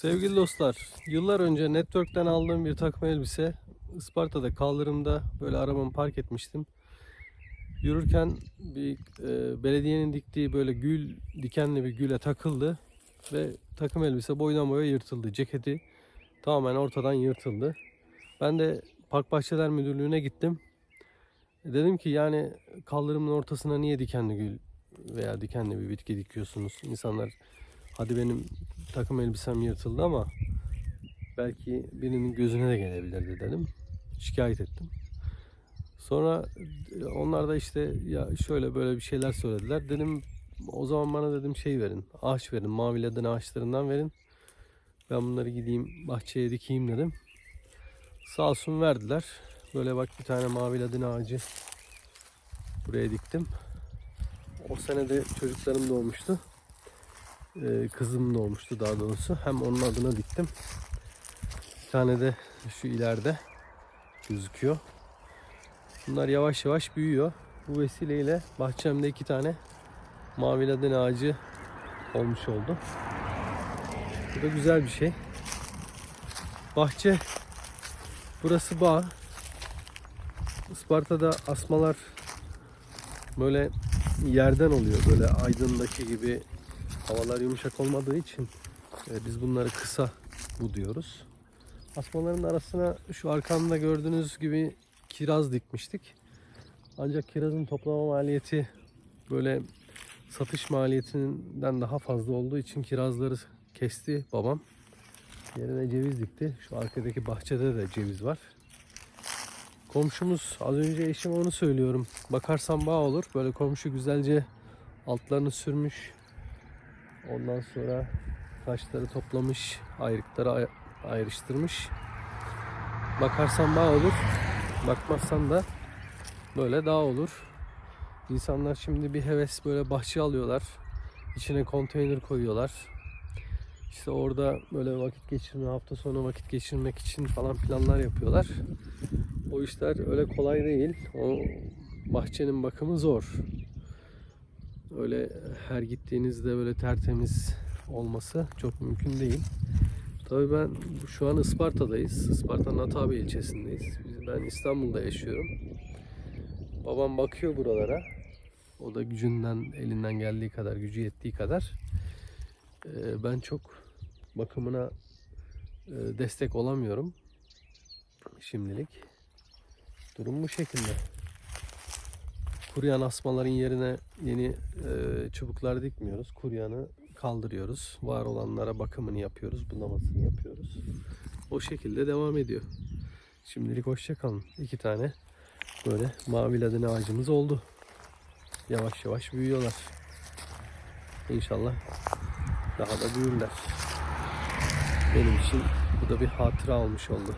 Sevgili dostlar, yıllar önce Network'ten aldığım bir takım elbise Isparta'da kaldırımda böyle arabamı park etmiştim. Yürürken bir e, belediyenin diktiği böyle gül dikenli bir güle takıldı ve takım elbise boydan boya yırtıldı. Ceketi tamamen ortadan yırtıldı. Ben de Park Bahçeler Müdürlüğü'ne gittim. Dedim ki yani kaldırımın ortasına niye dikenli gül veya dikenli bir bitki dikiyorsunuz? İnsanlar hadi benim takım elbisem yırtıldı ama belki birinin gözüne de gelebilirdi dedim. Şikayet ettim. Sonra onlar da işte ya şöyle böyle bir şeyler söylediler. Dedim o zaman bana dedim şey verin. Ağaç verin. Mavi ladın ağaçlarından verin. Ben bunları gideyim bahçeye dikeyim dedim. Sağ olsun verdiler. Böyle bak bir tane mavi ladın ağacı buraya diktim. O sene de çocuklarım doğmuştu. Ee, kızım doğmuştu daha doğrusu. Hem onun adına diktim. Bir tane de şu ileride gözüküyor. Bunlar yavaş yavaş büyüyor. Bu vesileyle bahçemde iki tane mavi ladin ağacı olmuş oldu. Bu da güzel bir şey. Bahçe burası bağ. Isparta'da asmalar böyle yerden oluyor. Böyle aydındaki gibi havalar yumuşak olmadığı için e, biz bunları kısa bu diyoruz. Asmaların arasına şu arkamda gördüğünüz gibi kiraz dikmiştik. Ancak kirazın toplama maliyeti böyle satış maliyetinden daha fazla olduğu için kirazları kesti babam. Yerine ceviz dikti. Şu arkadaki bahçede de ceviz var. Komşumuz az önce eşim onu söylüyorum. Bakarsan bağ olur. Böyle komşu güzelce altlarını sürmüş. Ondan sonra taşları toplamış, ayrıkları ay- ayrıştırmış. Bakarsan bağ olur. Bakmazsan da böyle dağ olur. İnsanlar şimdi bir heves böyle bahçe alıyorlar. İçine konteyner koyuyorlar. İşte orada böyle vakit geçirme, hafta sonu vakit geçirmek için falan planlar yapıyorlar. O işler öyle kolay değil. O bahçenin bakımı zor. Öyle her gittiğinizde böyle tertemiz olması çok mümkün değil. Tabii ben şu an Isparta'dayız. Isparta'nın Atabi ilçesindeyiz. Ben İstanbul'da yaşıyorum. Babam bakıyor buralara. O da gücünden, elinden geldiği kadar, gücü yettiği kadar. Ee, Ben çok bakımına e, destek olamıyorum. Şimdilik. Durum bu şekilde. Kuruyan asmaların yerine yeni e, çubuklar dikmiyoruz. Kuruyanı kaldırıyoruz. Var olanlara bakımını yapıyoruz. Bulamasını yapıyoruz. O şekilde devam ediyor. Şimdilik hoşça kalın. İki tane böyle mavi ladin ağacımız oldu. Yavaş yavaş büyüyorlar. İnşallah daha da büyürler. Benim için bu da bir hatıra olmuş oldu.